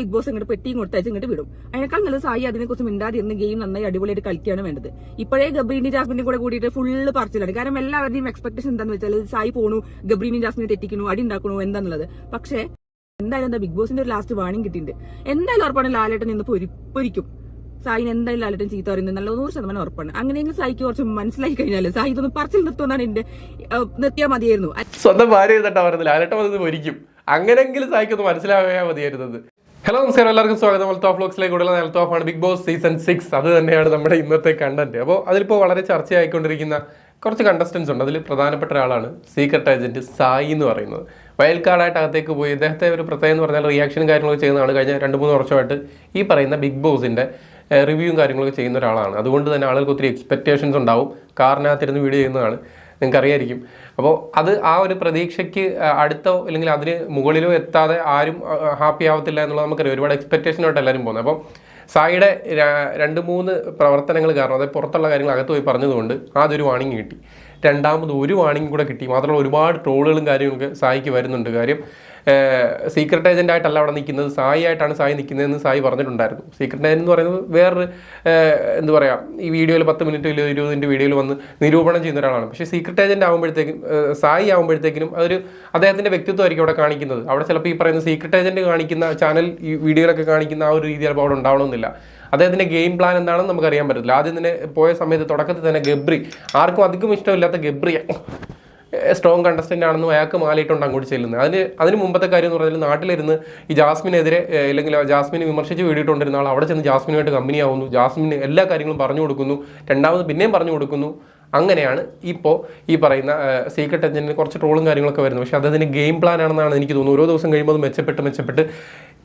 Big boss ഇങ്ങോട്ട് പെട്ടിയും കൊടുത്തയച്ച് ഇങ്ങോട്ട് വിടും. അതിനേക്കാൾ നല്ല സായി അതിനെക്കുറിച്ച് മിണ്ടാതിരുന്ന് ഗെയിം നന്നായി അടിപൊളിയായിട്ട് കളിക്കുകയാണ് വേണ്ടത്. ഇപ്പോഴേ ഗബ്രീനി ജാസ്മിന്റെ കൂടെ കൂടിയിട്ട് ഫുള്ള് പറച്ചിലാണ്. കാരണം എല്ലാവരുടെയും എക്സ്പെക്ടേഷൻ എന്താന്ന് വെച്ചാൽ സായി പോണു ഗബ്രീനി ജാസ്മിനെ തെറ്റിക്കണു അടി ഉണ്ടാക്കണു എന്താന്നുള്ളത്. പക്ഷേ എന്തായാലും എന്താ ബിഗ് ബോസിന്റെ ഒരു ലാസ്റ്റ് വാണിംഗ് കിട്ടിയിട്ടുണ്ട്. എന്തായാലും ഉറപ്പാണ് ലാലേട്ടൻ ഇന്ന് പൊരിപ്പൊരിക്കും സായിന് എന്തായാലും ലാലേട്ടൻ ചീത്ത പറയുന്നത് നല്ല നൂറ് ശതമാനം ഉറപ്പാണ്. അങ്ങനെയെങ്കിൽ സായിക്ക് കുറച്ച് മനസ്സിലായി കഴിഞ്ഞാൽ സായി ഇതൊന്ന് പറച്ചിൽ നിർത്തുമെന്നാണ് എന്റെ നിർത്തിയാൽ മതിയായിരുന്നു. സ്വന്തം ഭാര്യ ചെയ്തിട്ടാ അങ്ങനെങ്കിലും സായിക്കൊന്ന് മനസ്സിലാവാ മതിയായിരുന്നത്. ഹലോ നമസ്കാരം. എല്ലാവർക്കും സ്വാഗതം. അൽത്തോ ഫ്ലോക്സിലേക്ക് കൂടുതൽ അൽത്തോ ആണ്. ബിഗ് ബോസ് സീസൺ സിക്സ് അത് തന്നെയാണ് നമ്മുടെ ഇന്നത്തെ കണ്ടന്റ് അപ്പോൾ അതിലിപ്പോൾ വളരെ ചർച്ചയായിക്കൊണ്ടിരിക്കുന്ന കുറച്ച് കണ്ടസ്റ്റൻസ് ഉണ്ട്. അതിൽ പ്രധാനപ്പെട്ട ഒരാളാണ് സീക്രട്ട് ഏജന്റ് സായി എന്ന് പറയുന്നത്. വൈൽഡ് കാർഡായിട്ട് അകത്തേക്ക് പോയി. ഇദ്ദേഹത്തെ ഒരു പ്രത്യേകം എന്ന് പറഞ്ഞാൽ റിയാക്ഷനും കാര്യങ്ങളൊക്കെ ചെയ്യുന്നതാണ് കഴിഞ്ഞ രണ്ട് മൂന്ന് വർഷമായിട്ട് ഈ പറയുന്ന ബിഗ് ബോസിന്റെ റിവ്യൂവും കാര്യങ്ങളൊക്കെ ചെയ്യുന്ന ഒരാളാണ്. അതുകൊണ്ട് തന്നെ ആളുകൾക്ക് ഒത്തിരി എക്സ്പെക്റ്റേഷൻസ് ഉണ്ടാവും. കാറിനകത്തിരുന്ന് വീഡിയോ ചെയ്യുന്നതാണ്. നിങ്ങൾക്ക് അറിയായിരിക്കും അപ്പോൾ അത് ആ ഒരു പ്രതീക്ഷയ്ക്ക് അടുത്തോ അല്ലെങ്കിൽ അതിന് മുകളിലോ എത്താതെ ആരും ഹാപ്പി ആവത്തില്ല എന്നുള്ളത് നമുക്കറിയാം. ഒരുപാട് എക്സ്പെക്റ്റേഷനോട്ട് എല്ലാവരും പോകുന്നത്. അപ്പോൾ സായിയുടെ രണ്ട് മൂന്ന് പ്രവർത്തനങ്ങൾ കാരണം അതായത് പുറത്തുള്ള കാര്യങ്ങൾ അകത്ത് പോയി പറഞ്ഞതുകൊണ്ട് ആദ്യം വാണിംഗ് കിട്ടി. രണ്ടാമത് ഒരു വാണിംഗ് കൂടെ കിട്ടി. മാത്രമല്ല ഒരുപാട് ട്രോളുകളും കാര്യങ്ങളൊക്കെ സായിക്ക് വരുന്നുണ്ട്. കാര്യം സീക്രട്ട് ഏജന്റ് ആയിട്ടല്ല അവിടെ നിൽക്കുന്നത്. സായി ആയിട്ടാണ് സായി നിൽക്കുന്നതെന്ന് സായി പറഞ്ഞിട്ടുണ്ടായിരുന്നു. സീക്രട്ട് ഏജന്റ് എന്ന് പറയുന്നത് വേറൊരു എന്ത് പറയുക ഈ വീഡിയോയിൽ പത്ത് മിനിറ്റ് ഇരുപത് മിനിറ്റ് വീഡിയോയിൽ വന്ന് നിരൂപണം ചെയ്യുന്ന ഒരാളാണ്. പക്ഷേ സീക്രട്ട് ഏജന്റ് ആകുമ്പോഴത്തേക്കും സായി ആകുമ്പോഴത്തേക്കിനും അതൊരു അദ്ദേഹത്തിന്റെ വ്യക്തിത്വമായിരിക്കും അവിടെ കാണിക്കുന്നത്. അവിടെ ചിലപ്പോൾ ഈ പറയുന്ന സീക്രട്ട് ഏജന്റ് കാണിക്കുന്ന ചാനൽ ഈ വീഡിയോയിലൊക്കെ കാണിക്കുന്ന ആ ഒരു രീതി ചിലപ്പോൾ അവിടെ ഉണ്ടാവണമെന്നില്ല. അദ്ദേഹത്തിന്റെ ഗെയിം പ്ലാൻ എന്താണെന്ന് നമുക്കറിയാൻ പറ്റത്തില്ല. ആദ്യം തന്നെ പോയ സമയത്ത് തുടക്കത്തിൽ തന്നെ ഗബ്രി ആർക്കും അധികം ഇഷ്ടമില്ലാത്ത ഗബ്രി സ്ട്രോങ് കണ്ടസ്റ്റന്റ് ആണെന്നും അയാൾക്ക് മാലയിട്ടുണ്ട് അങ്ങോട്ട് ചെല്ലുന്നത്. അതിന് അതിന് മുമ്പത്തെ കാര്യം എന്ന് പറഞ്ഞാൽ നാട്ടിലിരുന്ന് ഈ ജാസ്മിനെതിരെ അല്ലെങ്കിൽ ജാസ്മിനെ വിമർശിച്ച് വീടിയിട്ടുണ്ടിരുന്ന ആൾ അവിടെ ചെന്ന് ജാസ്മിനുമായിട്ട് കമ്പനി ആവുന്നു. ജാസ്മിന് എല്ലാ കാര്യങ്ങളും പറഞ്ഞു കൊടുക്കുന്നു. രണ്ടാമത് പിന്നെയും പറഞ്ഞു കൊടുക്കുന്നു. അങ്ങനെയാണ് ഇപ്പോൾ ഈ പറയുന്ന സീക്രട്ട് എഞ്ചിന് കുറച്ച് ട്രോളും കാര്യങ്ങളൊക്കെ വരുന്നത്. പക്ഷേ അതതിന് ഗെയിം പ്ലാൻ ആണെന്നാണ് എനിക്ക് തോന്നുന്നത്. ഓരോ ദിവസം കഴിയുമ്പോൾ അത് മെച്ചപ്പെട്ട് മെച്ചപ്പെട്ട്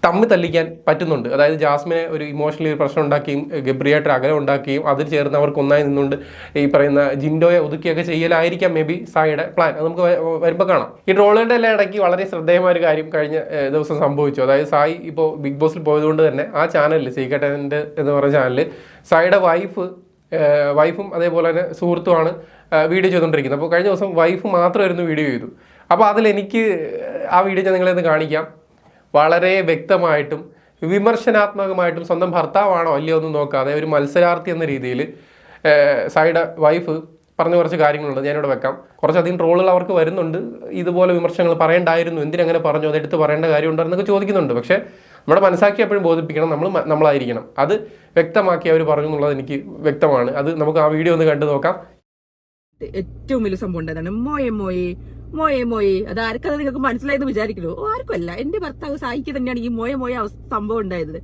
തമ്മിൽ തല്ലിക്കാൻ പറ്റുന്നുണ്ട്. അതായത് ജാസ്മിനെ ഒരു ഇമോഷണലി ഒരു പ്രശ്നം ഉണ്ടാക്കുകയും ഗബ്രിയായിട്ട് അകലം ഉണ്ടാക്കുകയും അതിൽ ചേർന്ന് അവർക്ക് ഒന്നായി നിന്നുകൊണ്ട് ഈ പറയുന്ന ജിൻഡോയെ ഒതുക്കിയൊക്കെ ചെയ്യലായിരിക്കാം മേ ബി സായിയുടെ പ്ലാൻ അത് നമുക്ക് വരുമ്പോൾ കാണാം. ഈ ട്രോളുകളുടെ എല്ലാം ഇടയ്ക്ക് വളരെ ശ്രദ്ധേയമായ ഒരു കാര്യം കഴിഞ്ഞ ദിവസം സംഭവിച്ചു. അതായത് സായി ഇപ്പോൾ ബിഗ് ബോസിൽ പോയതുകൊണ്ട് തന്നെ ആ ചാനലിൽ സീക്കട്ടന്റെ എന്ന് പറഞ്ഞ ചാനലിൽ സായിയുടെ വൈഫ് വൈഫും അതേപോലെ തന്നെ സുഹൃത്തുമാണ് വീഡിയോ ചെയ്തുകൊണ്ടിരിക്കുന്നത്. അപ്പോൾ കഴിഞ്ഞ ദിവസം വൈഫ് മാത്രമായിരുന്നു വീഡിയോ ചെയ്തു. അപ്പോൾ അതിൽ എനിക്ക് ആ വീഡിയോ ഞാൻ നിങ്ങളെ ഒന്ന് കാണിക്കാം. വളരെ വ്യക്തമായിട്ടും വിമർശനാത്മകമായിട്ടും സ്വന്തം ഭർത്താവാണോ അല്ലയോ എന്ന് നോക്കാതെ ഒരു മത്സരാർത്ഥി എന്ന രീതിയിൽ സൈഡ് വൈഫ് പറഞ്ഞ കുറച്ച് കാര്യങ്ങളുണ്ട്. ഞാനിവിടെ വെക്കാം. കുറച്ചധികം ട്രോളുകൾ അവർക്ക് വരുന്നുണ്ട്. ഇതുപോലെ വിമർശനങ്ങൾ പറയണ്ടായിരുന്നു. എന്തിനങ്ങനെ പറഞ്ഞു? അതെടുത്ത് പറയേണ്ട കാര്യമുണ്ടോ എന്നൊക്കെ ചോദിക്കുന്നുണ്ട്. പക്ഷേ നമ്മുടെ മനസ്സാക്കി എപ്പോഴും ബോധിപ്പിക്കണം. നമ്മൾ നമ്മളായിരിക്കണം. അത് വ്യക്തമാക്കി അവർ പറഞ്ഞു എന്നുള്ളത് എനിക്ക് വ്യക്തമാണ്. അത് നമുക്ക് ആ വീഡിയോ ഒന്ന് കണ്ടു നോക്കാം. ഏറ്റവും വലിയ സംഭവം ഉണ്ടായതാണ്. മോയെ മോയെ മോയെ മോയെ. അത് ആർക്കത് നിങ്ങൾക്ക് മനസ്സിലായെന്ന് വിചാരിക്കുന്നു ഓ, ആർക്കുമല്ല. എന്റെ ഭർത്താവ് സായിക്ക് തന്നെയാണ് ഈ മോയെ മോയ സംഭവം ഉണ്ടായത്.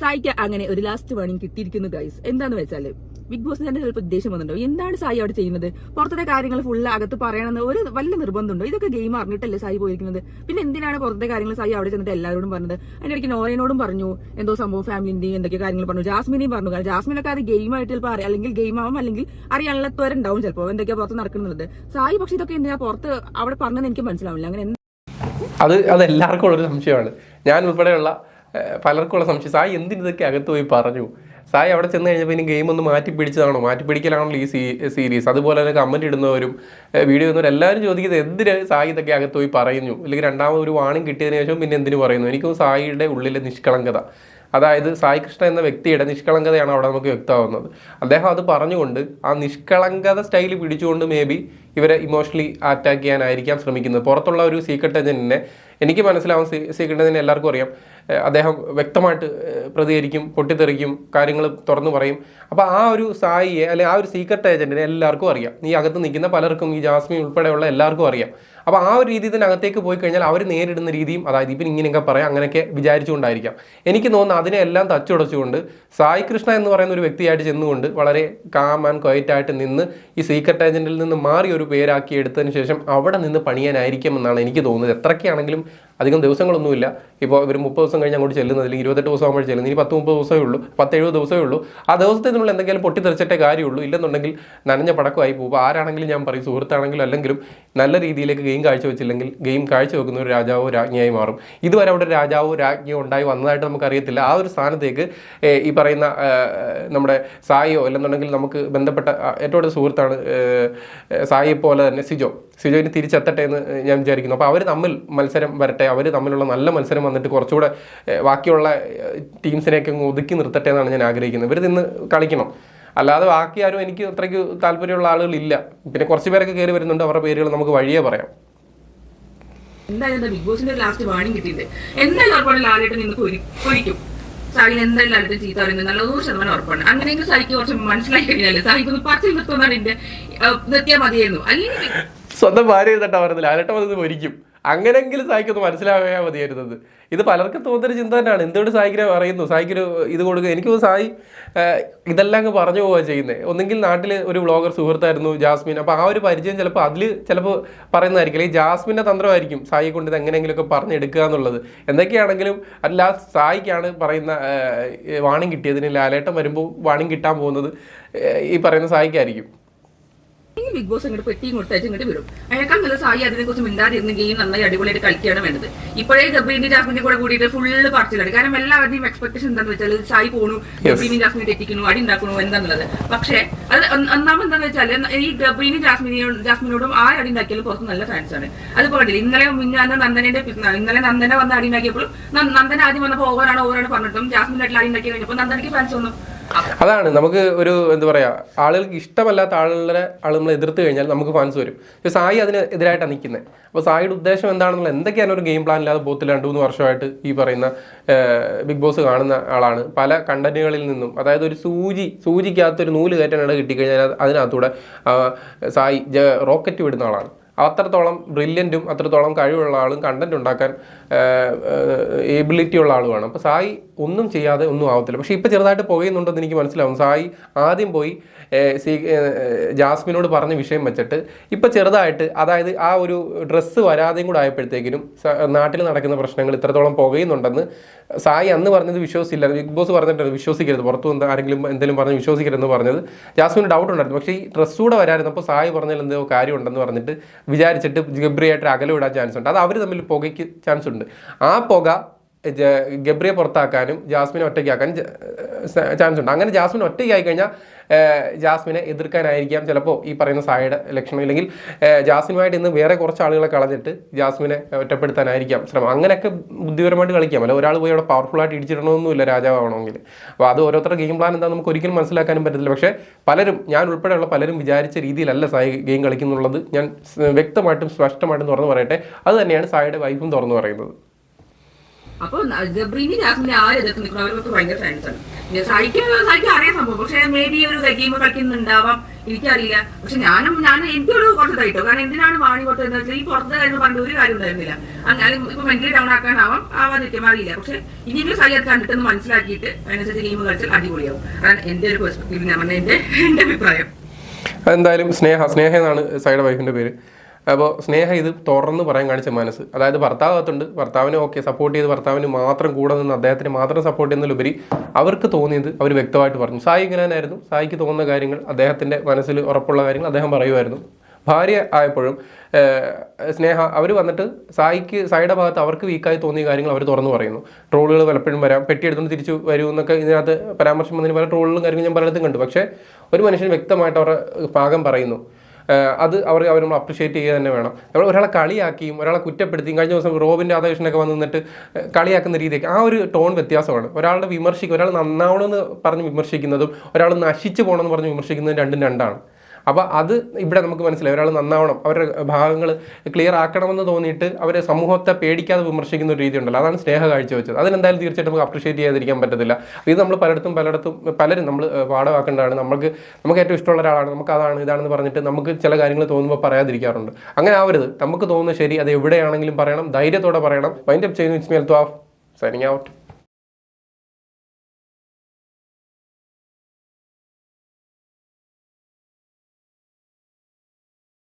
സായിക്ക് അങ്ങനെ ഒരു ലാസ്റ്റ് വാണിംഗ് കിട്ടിയിരിക്കുന്നു ഗൈസ് എന്താന്ന് വെച്ചാൽ ബിഗ് ബോസിന് തന്നെ ചിലപ്പോൾ ദേഷ്യം വന്നിട്ടുണ്ടോ? എന്താണ് സായി അവിടെ ചെയ്യുന്നത്? പുറത്തെ കാര്യങ്ങൾ ഫുൾ അകത്ത് പറയണമെന്ന് ഒരു വലിയ നിർബന്ധമുണ്ടോ? ഇതൊക്കെ ഗെയിം അറിഞ്ഞിട്ടല്ലേ സായി പോയിരിക്കുന്നത്? പിന്നെ എന്തിനാണ് പുറത്തെ കാര്യങ്ങൾ സായി അവിടെ ചെന്നിട്ട് എല്ലാവരോടും പറഞ്ഞത്? അതിന്റെ ഇടയ്ക്ക് നോറയനോടും പറഞ്ഞു. എന്തോ സംഭവം ഫാമിലിന്റെയും എന്തൊക്കെ കാര്യങ്ങൾ പറഞ്ഞു. ജാസ്മിനെയും പറഞ്ഞു. കാരണം ജാസ്മിനൊക്കെ അത് ഗെയിമായിട്ട് ചിലപ്പോൾ അറിയാം. അല്ലെങ്കിൽ ഗെയിം ആവും അല്ലെങ്കിൽ അറിയാനുള്ളവരുണ്ടാവും ചിലപ്പോൾ എന്തൊക്കെയാ പുറത്ത് നടക്കുന്നത്? സായി പക്ഷെ ഇതൊക്കെ എന്തിനാ പുറത്ത് അവിടെ പറഞ്ഞതെന്ന് എനിക്ക് മനസ്സിലാവില്ല അങ്ങനെ അത് അത് എല്ലാവർക്കും ഉള്ളൊരു സംശയമാണ്. ഞാൻ ഉൾപ്പെടെയുള്ള പലർക്കുള്ള സംശയം. സായി എന്തിനൊക്കെ അകത്ത് പോയി പറഞ്ഞു? സായി അവിടെ ചെന്ന് കഴിഞ്ഞപ്പോൾ ഇനി ഗെയിം ഒന്ന് മാറ്റി പിടിച്ചതാണോ? മാറ്റി പിടിക്കലാണല്ലോ ഈ സീരീസ് അതുപോലെ തന്നെ കമന്റ് ഇടുന്നവരും വീഡിയോ ചെയ്യുന്നവരും എല്ലാവരും ചോദിക്കുന്നത് എന്തിന് സായി ഇതൊക്കെ അകത്ത് പോയി പറയുന്നു? അല്ലെങ്കിൽ രണ്ടാമത് ഒരു വാണിംഗ് കിട്ടിയതിന് ശേഷം പിന്നെ എന്തിനു പറയുന്നു? എനിക്കും സായിയുടെ ഉള്ളിലെ നിഷ്കളങ്കത. അതായത് സായി കൃഷ്ണ എന്ന വ്യക്തിയുടെ നിഷ്കളങ്കതയാണ് അവിടെ നമുക്ക് വ്യക്തമാവുന്നത്. അദ്ദേഹം അത് പറഞ്ഞുകൊണ്ട് ആ നിഷ്കളങ്കത സ്റ്റൈൽ പിടിച്ചുകൊണ്ട് മേ ബി ഇവരെ ഇമോഷണലി അറ്റാക്ക് ചെയ്യാനായിരിക്കാം ശ്രമിക്കുന്നത്. പുറത്തുള്ള ഒരു സീക്രട്ട് ഏജന്റിനെ എനിക്ക് മനസ്സിലാവും. സീക്രട്ട് ഏജന്റിനെ എല്ലാവർക്കും അറിയാം. അദ്ദേഹം വ്യക്തമായിട്ട് പ്രതികരിക്കും പൊട്ടിത്തെറിക്കും കാര്യങ്ങൾ തുറന്നു പറയും. അപ്പോൾ ആ ഒരു സായിയെ അല്ലെങ്കിൽ ആ ഒരു സീക്രട്ട് ഏജന്റിനെ എല്ലാവർക്കും അറിയാം. ഈ അകത്ത് നിൽക്കുന്ന പലർക്കും ഈ ജാസ്മിൻ ഉൾപ്പെടെയുള്ള എല്ലാവർക്കും അറിയാം. അപ്പോൾ ആ ഒരു രീതി തന്നെ അകത്തേക്ക് പോയി കഴിഞ്ഞാൽ അവർ നേരിടുന്ന രീതിയും അതായത് ഇപ്പം ഇങ്ങനെയൊക്കെ പറയാം അങ്ങനെയൊക്കെ വിചാരിച്ചുകൊണ്ടായിരിക്കാം. എനിക്ക് തോന്നുന്നു അതിനെ എല്ലാം തച്ചുടച്ചുകൊണ്ട് സായി കൃഷ്ണ എന്ന് പറയുന്ന ഒരു വ്യക്തിയായിട്ട് ചെന്നുകൊണ്ട് വളരെ കാം ആൻഡ് ക്വയറ്റായിട്ട് നിന്ന് ഈ സീക്രട്ട് ഏജന്റിൽ നിന്ന് മാറി ഒരു പേരാക്കി എടുത്തതിന് ശേഷം അവിടെ നിന്ന് പണിയാനായിരിക്കും എന്നാണ് എനിക്ക് തോന്നുന്നത്. എത്രയൊക്കെയാണെങ്കിലും അധികം ദിവസങ്ങളൊന്നുമില്ല. ഇപ്പോൾ ഇവർ മുപ്പത് ദിവസം കഴിഞ്ഞ് അങ്ങോട്ട് ചെല്ലുന്നത് അല്ലെങ്കിൽ ഇരുപത്തെട്ട് ദിവസം ആകുമ്പോൾ ചെല്ലുന്നത്. ഇനി പത്ത് മുപ്പത് ദിവസമേ ഉള്ളൂ. പത്ത് എഴുപത് ദിവസമേ ഉള്ളൂ. ആ ദിവസത്തിനുള്ള എന്തെങ്കിലും പൊട്ടിത്തെറിച്ചിട്ടേ കാര്യമുള്ളൂ. ഇല്ലെന്നുണ്ടെങ്കിൽ നനഞ്ഞ പടക്കമായി പോകും. ആരാണെങ്കിലും ഞാൻ പറയും സുഹൃത്താണെങ്കിലും അല്ലെങ്കിലും നല്ല രീതിയിലേക്ക് ഗെയിം കാഴ്ചവെച്ചില്ലെങ്കിൽ ഗെയിം കാഴ്ചവെക്കുന്ന ഒരു രാജാവോ രാജ്ഞിയായി മാറും. ഇതുവരെ അവിടെ രാജാവോ രാജ്ഞിയോ ഉണ്ടായി വന്നതായിട്ട് നമുക്കറിയത്തില്ല. ആ ഒരു സ്ഥാനത്തേക്ക് ഈ പറയുന്ന നമ്മുടെ സായിയോ അല്ലെന്നുണ്ടെങ്കിൽ നമുക്ക് ബന്ധപ്പെട്ട ഏറ്റവും അടുത്ത സുഹൃത്താണ് സായിയെ പോലെ തന്നെ സിജോ. സിജോയിന് തിരിച്ചെത്തട്ടെ എന്ന് ഞാൻ വിചാരിക്കുന്നു. അപ്പോൾ അവർ തമ്മിൽ മത്സരം വരട്ടെ. അവർ തമ്മിലുള്ള നല്ല മത്സരം വന്നിട്ട് കുറച്ചുകൂടെ ബാക്കിയുള്ള ടീംസിനെയൊക്കെ ഒതുക്കി നിർത്തട്ടെ എന്നാണ് ഞാൻ ആഗ്രഹിക്കുന്നത്. ഇവർ നിന്ന് കളിക്കണം. അല്ലാതെ ബാക്കി ആരും എനിക്ക് അത്രയ്ക്ക് താല്പര്യമുള്ള ആളുകളില്ല. പിന്നെ കുറച്ച് പേരൊക്കെ കയറി വരുന്നുണ്ട്. അവരുടെ പേരുകൾ നമുക്ക് വഴിയേ പറയാം. എന്തായാലും ബിഗ് ബോസിന്റെ ലാസ്റ്റ് വാണിംഗ് കിട്ടിയിട്ടുണ്ട് എന്തായാലും ഉറപ്പാണ് ലാലേട്ടൻ പൊരി- പൊരിക്കും. സായിന് എന്തായാലും ലാലേട്ടൻ ചീത്ത പറയുന്നത് നല്ല നൂറ് ശതമാനം ഉറപ്പാണ്. അങ്ങനെയെങ്കിലും സാഹിക്ക് കുറച്ച് മനസ്സിലായി കഴിഞ്ഞാൽ. സാഹിക്ക് ഒന്ന് പറച്ചിൽ നിർത്തുന്നതാണ് എന്റെ നിർത്തിയാൽ മതിയായിരുന്നു. അല്ലെങ്കിൽ സ്വന്തം ഭാര്യ ചെയ്തിട്ടാ പറയുന്നത്. വന്നത് ഒരിക്കും അങ്ങനെങ്കിലും സായിക്കൊന്ന് മനസ്സിലാകാൻ മതിയായിരുന്നത് ഇത് പലർക്കും തോന്നുന്നൊരു ചിന്ത തന്നെയാണ്. എന്തുകൊണ്ട് സായിക്കിനെ പറയുന്നു? സായിക്കിന് ഇത് കൊടുക്കുക എനിക്ക് സായി ഇതെല്ലാം അങ്ങ് പറഞ്ഞു പോവുക ചെയ്യുന്നത് ഒന്നെങ്കിൽ നാട്ടിൽ ഒരു വ്ളോഗർ സുഹൃത്തായിരുന്നു ജാസ്മിൻ. അപ്പോൾ ആ ഒരു പരിചയം ചിലപ്പോൾ അതിൽ ചിലപ്പോൾ പറയുന്നതായിരിക്കും. ഈ ജാസ്മിന്റെ തന്ത്രമായിരിക്കും സായി കൊണ്ട് ഇത് എങ്ങനെയെങ്കിലുമൊക്കെ പറഞ്ഞെടുക്കുക എന്നുള്ളത്. എന്തൊക്കെയാണെങ്കിലും അല്ല സായിക്കാണ് പറയുന്ന വാണിംഗ് കിട്ടിയതിന് ലാലേട്ടം വരുമ്പോൾ വാണിംഗ് കിട്ടാൻ പോകുന്നത് ഈ പറയുന്ന സായിക്കായിരിക്കും. ബിഗ് ബോസ് ഇങ്ങോട്ട് പെട്ടിയും കൊടുത്തയച്ച് ഇങ്ങോട്ട് വിടും. അയാൾക്കാൾ നല്ല സായി അതിനെ കുറിച്ച് മിണ്ടാതിരുന്നെങ്കിൽ നന്നായി അടിപൊളിയായിട്ട് കളിക്കുകയാണ് വേണ്ടത്. ഇപ്പോഴേ ഗബ്രീന്റെ ജാസ്മിന്റെ കൂടെ കൂടിയിട്ട് ഫുള്ള് പറച്ചിലാണ് കാരണം എല്ലാവരുടെയും എക്സ്പെക്ടേഷൻ എന്താണെന്ന് വെച്ചാൽ സായി പോണു ഗബ്രീനി ജാസ്മിനെ തെറ്റിക്കുന്നു അടി ഉണ്ടാക്കണു എന്താന്നുള്ളത്. പക്ഷേ അത് ഒന്നാമെന്താന്ന് വെച്ചാൽ ഈ ഗബ്രീനി ജാസ്മിനെയോടും ജാസ്മിനോടും ആ അടി ഉണ്ടാക്കിയാലും പുറത്ത് നല്ല ഫാൻസ് ആണ്. അത് അതുപോലെ ഇന്നലെ മുന്നേ നന്ദനന്റെ ഇന്നലെ നന്ദന വന്ന് അടി ഉണ്ടാക്കിയപ്പോഴും നന്ദന ആദ്യം വന്നപ്പോൾ ഓവറാണ് ഓവറാണ് പറഞ്ഞിട്ടും ജാസ്മിനായിട്ടുള്ള അടി ഉണ്ടാക്കി കഴിഞ്ഞപ്പോൾ നന്ദനയ്ക്ക് ഫാൻസ് വന്നു. അതാണ് നമുക്ക് ഒരു എന്താ പറയാ ആളുകൾക്ക് ഇഷ്ടമല്ലാത്ത ആളുകളെ ആൾ നമ്മൾ എതിർത്ത് കഴിഞ്ഞാൽ നമുക്ക് ഫാൻസ് വരും. പക്ഷേ സായി അതിന് എതിരായിട്ടാണ് നിൽക്കുന്നത് അപ്പോൾ സായിയുടെ ഉദ്ദേശം എന്താണെന്നുള്ള എന്തൊക്കെയാണ് ഒരു ഗെയിം പ്ലാൻ ഇല്ലാതെ ബോത്തിൽ രണ്ട് മൂന്ന് വർഷമായിട്ട് ഈ പറയുന്ന ബിഗ് ബോസ് കാണുന്ന ആളാണ്. പല കണ്ടന്റുകളിൽ നിന്നും അതായത് ഒരു സൂചി സൂചിക്കകത്ത് ഒരു നൂൽ കയറ്റാനാണ് കിട്ടിക്കഴിഞ്ഞാൽ അത് അതിനകത്തൂടെ സായി റോക്കറ്റ് വിടുന്ന ആളാണ്. അത്രത്തോളം ബ്രില്യന്റും അത്രത്തോളം കഴിവുള്ള ആളും കണ്ടന്റ് ഉണ്ടാക്കാൻ എബിലിറ്റി ഉള്ള ആളുമാണ് അപ്പോൾ സായി ഒന്നും ചെയ്യാതെ ഒന്നും ആവത്തില്ല. പക്ഷേ ഇപ്പോൾ ചെറുതായിട്ട് പുകയുന്നുണ്ടെന്ന് എനിക്ക് മനസ്സിലാവും. സായി ആദ്യം പോയി സീ ജാസ്മിനോട് പറഞ്ഞ വിഷയം വെച്ചിട്ട് ഇപ്പോൾ ചെറുതായിട്ട് അതായത് ആ ഒരു ഡ്രസ്സ് വരാതെയും കൂടെ ആയപ്പോഴത്തേക്കിനും നാട്ടിൽ നടക്കുന്ന പ്രശ്നങ്ങൾ ഇത്രത്തോളം പോകുന്നുണ്ടെന്ന് സായി അന്ന് പറഞ്ഞത് വിശ്വസിച്ചില്ല ബിഗ് ബോസ് പറഞ്ഞിട്ടുണ്ട് വിശ്വസിക്കരുത്. പുറത്തു വന്ന് ആരെങ്കിലും എന്തെങ്കിലും പറഞ്ഞ് വിശ്വസിക്കരുതെന്ന് പറഞ്ഞത് ജാസ്മിന് ഡൗട്ട് ഉണ്ടായിരുന്നു. പക്ഷേ ഈ ഡ്രസ്സൂടെ കൂടെ സായി പറഞ്ഞതിൽ എന്തോ കാര്യമുണ്ടെന്ന് പറഞ്ഞിട്ട് വിചാരിച്ചിട്ട് ഗബ്രിയായിട്ട് അകലെ വിടാൻ ചാൻസ് ഉണ്ട്. അത് അവർ തമ്മിൽ പുകയ്ക്ക് ചാൻസ് ഉണ്ട്. ആ പുക ഗബ്രിയെ പുറത്താക്കാനും ജാസ്മിനെ ഒറ്റയ്ക്കാക്കാൻ ചാൻസ് ഉണ്ട് അങ്ങനെ ജാസ്മിൻ ഒറ്റയ്ക്കായി കഴിഞ്ഞാൽ ജാസ്മിനെ എതിർക്കാനായിരിക്കാം. ചിലപ്പോൾ ഈ പറയുന്ന സായയുടെ ലക്ഷണം ഇല്ലെങ്കിൽ ജാസ്മിനുമായിട്ട് ഇന്ന് വേറെ കുറച്ച് ആളുകളെ കളഞ്ഞിട്ട് ജാസ്മിനെ ഒറ്റപ്പെടുത്താനായിരിക്കാം ശ്രമം. അങ്ങനെയൊക്കെ ബുദ്ധിപരമായിട്ട് കളിക്കാം. അല്ല ഒരാൾ പോയി അവിടെ പവർഫുള്ളായിട്ട് ഇടിച്ചിടണമെന്നില്ല രാജാവാണെങ്കിൽ അപ്പോൾ അത് ഓരോരുത്തരുടെ ഗെയിം പ്ലാൻ എന്താ നമുക്ക് ഒരിക്കലും മനസ്സിലാക്കാനും പറ്റത്തില്ല. പക്ഷേ പലരും ഞാൻ ഉൾപ്പെടെയുള്ള പലരും വിചാരിച്ച രീതിയിലല്ല സായി ഗെയിം കളിക്കുന്നുള്ളത്. ഞാൻ വ്യക്തമായിട്ടും സ്പഷ്ടമായിട്ടും തുറന്നു പറയട്ടെ. അത് തന്നെയാണ് സായിയുടെ വൈഫും തുറന്നു പറയുന്നത്. അപ്പൊ ജബ്രീനി ജാസ്മിന്റെ ആര് എതിർത്ത് നിൽക്കുന്ന അവർക്ക് ഭയങ്കര ഫാൻസ് ആണ്. പിന്നെ സായിക്ക് സായിക്ക് അറിയാൻ സംഭവം. പക്ഷെ മേ ബി ഒരു ഗെയിം കളിക്കുന്നുണ്ടാവാം. എനിക്കറിയില്ല. പക്ഷെ ഞാനും ഞാൻ എനിക്കൊരു കുറച്ച് ഇതായിട്ടോ കാരണം എന്തിനാണ് വാണി പുറത്ത് എന്ന് വെച്ചാൽ ഈ പുറത്ത് കാര്യം പറഞ്ഞ ഒരു കാര്യം ഉണ്ടായിരുന്നില്ല. അങ്ങനെ ഇപ്പൊ മെന്റലി ഡൗൺ ആക്കാനാവാം ആവാതിരിക്കാം അറിയില്ല. പക്ഷെ ഇനിയും സായി അത് കണ്ടിട്ടൊന്ന് മനസ്സിലാക്കിയിട്ട് അതിനനുസരിച്ച് ഗെയിം കളിച്ചാൽ അടിപൊളിയാവും. അതാണ് എന്റെ ഒരു പെർസ്പെക്ടീവ് ഞാൻ പറഞ്ഞ എന്റെ എന്റെ അഭിപ്രായം. എന്തായാലും സ്നേഹ സ്നേഹ എന്നാണ് സൈഡ് വൈഫിന്റെ പേര്. അപ്പോൾ സ്നേഹ ഇത് തുറന്ന് പറയാൻ കാണിച്ച മനസ്സ്. അതായത് ഭർത്താവകത്തുണ്ട് ഭർത്താവിനെ ഓക്കെ സപ്പോർട്ട് ചെയ്ത് ഭർത്താവിന് മാത്രം കൂടെ നിന്ന് അദ്ദേഹത്തിന് മാത്രം സപ്പോർട്ട് ചെയ്യുന്നതിലുപരി അവർക്ക് തോന്നിയത് അവർ വ്യക്തമായിട്ട് പറഞ്ഞു. സായി ഇങ്ങനായിരുന്നു സായിക്ക് തോന്നുന്ന കാര്യങ്ങൾ അദ്ദേഹത്തിന്റെ മനസ്സിൽ ഉറപ്പുള്ള കാര്യങ്ങൾ അദ്ദേഹം പറയുമായിരുന്നു. ഭാര്യ ആയപ്പോഴും സ്നേഹ അവർ വന്നിട്ട് സായിക്ക് സായിയുടെ ഭാഗത്ത് അവർക്ക് വീക്കായി തോന്നിയ കാര്യങ്ങൾ അവർ തുറന്നു പറയുന്നു. ട്രോളുകൾ പലപ്പോഴും വരാം. പെട്ടിയെടുത്തുകൊണ്ട് തിരിച്ചു വരൂ എന്നൊക്കെ ഇതിനകത്ത് പരാമർശം വന്നതിന് പല ട്രോളുകളും കാര്യങ്ങളും ഞാൻ പലയിടത്തും കണ്ടു. പക്ഷേ ഒരു മനുഷ്യൻ വ്യക്തമായിട്ട് അവരുടെ ഭാഗം പറയുന്നു. അത് അവർ അവർ നമ്മൾ അപ്രിഷിയേറ്റ് ചെയ്യുക തന്നെ വേണം. നമ്മൾ ഒരാളെ കളിയാക്കിയും ഒരാളെ കുറ്റപ്പെടുത്തിയും കഴിഞ്ഞ ദിവസം റോബിന്റെ ആദേശനൊക്കെ വന്ന് നിന്നിട്ട് കളിയാക്കുന്ന രീതിയൊക്കെ ആ ഒരു ടോൺ വ്യത്യാസമാണ്. ഒരാളുടെ വിമർശിക്കുക ഒരാൾ നന്നാവണമെന്ന് പറഞ്ഞ് വിമർശിക്കുന്നതും ഒരാൾ നശിച്ചു പോകണമെന്ന് പറഞ്ഞ് വിമർശിക്കുന്നതും രണ്ടും രണ്ടാണ്. അപ്പോൾ അത് ഇവിടെ നമുക്ക് മനസ്സിലായി. ഒരാൾ നന്നാവണം അവരുടെ ഭാഗങ്ങൾ ക്ലിയർ ആക്കണമെന്ന് തോന്നിയിട്ട് അവരെ സമൂഹത്തെ പേടിക്കാതെ വിമർശിക്കുന്ന ഒരു രീതി ഉണ്ടല്ലോ അതാണ് സ്നേഹ കാഴ്ചവെച്ചത് അതിനെന്തായാലും തീർച്ചയായിട്ടും നമുക്ക് അപ്രിഷിയേറ്റ് ചെയ്യാതിരിക്കാൻ പറ്റത്തില്ല. ഇത് നമ്മൾ പലയിടത്തും പലയിടത്തും പലരും നമ്മൾ പാഠമാക്കേണ്ടതാണ്. നമുക്ക് നമുക്ക് ഏറ്റവും ഇഷ്ടമുള്ള ഒരാളാണ്. നമുക്ക് അതാണ് ഇതാണെന്ന് പറഞ്ഞിട്ട് നമുക്ക് ചില കാര്യങ്ങൾ തോന്നുമ്പോൾ പറയാതിരിക്കാറുണ്ട്. അങ്ങനെ ആവരുത്. നമുക്ക് തോന്നുന്ന ശരി അത് എവിടെയാണെങ്കിലും പറയണം. ധൈര്യത്തോടെ പറയണം. മൈൻഡ് അപ്പ് ചെയ്യുന്നു it's me of signing out